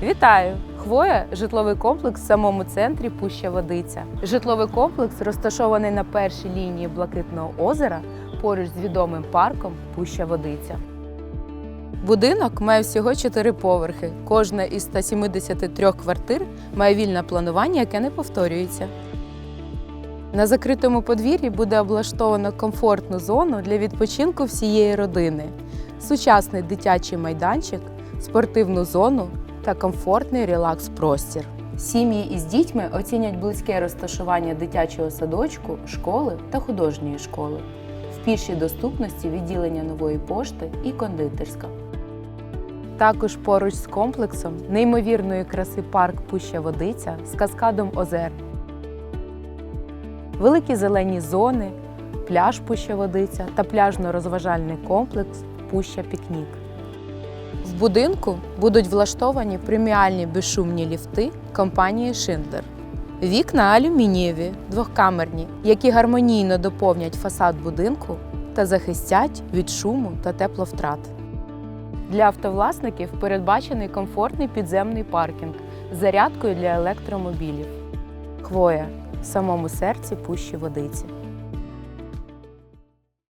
Вітаю! Хвоя житловий комплекс в самому центрі Пуща Водиця. Житловий комплекс розташований на першій лінії Блакитного озера поруч з відомим парком Пуща Водиця. Будинок має всього 4 поверхи. Кожна із 173 квартир має вільне планування, яке не повторюється. На закритому подвір'ї буде облаштовано комфортну зону для відпочинку всієї родини, сучасний дитячий майданчик, спортивну зону та комфортний релакс-простір. Сім'ї із дітьми оцінять близьке розташування дитячого садочку, школи та художньої школи. В пішій доступності відділення нової пошти і кондитерська. Також поруч з комплексом неймовірної краси парк Пуща Водиця з каскадом озер. Великі зелені зони, пляж Пуща Водиця та пляжно-розважальний комплекс Пуща Пікнік. В будинку будуть влаштовані преміальні безшумні ліфти компанії Шиндлер. Вікна алюмінієві, двохкамерні, які гармонійно доповнять фасад будинку та захистять від шуму та тепловтрат. Для автовласників передбачений комфортний підземний паркінг з зарядкою для електромобілів. Хвоя в самому серці пущі водиці.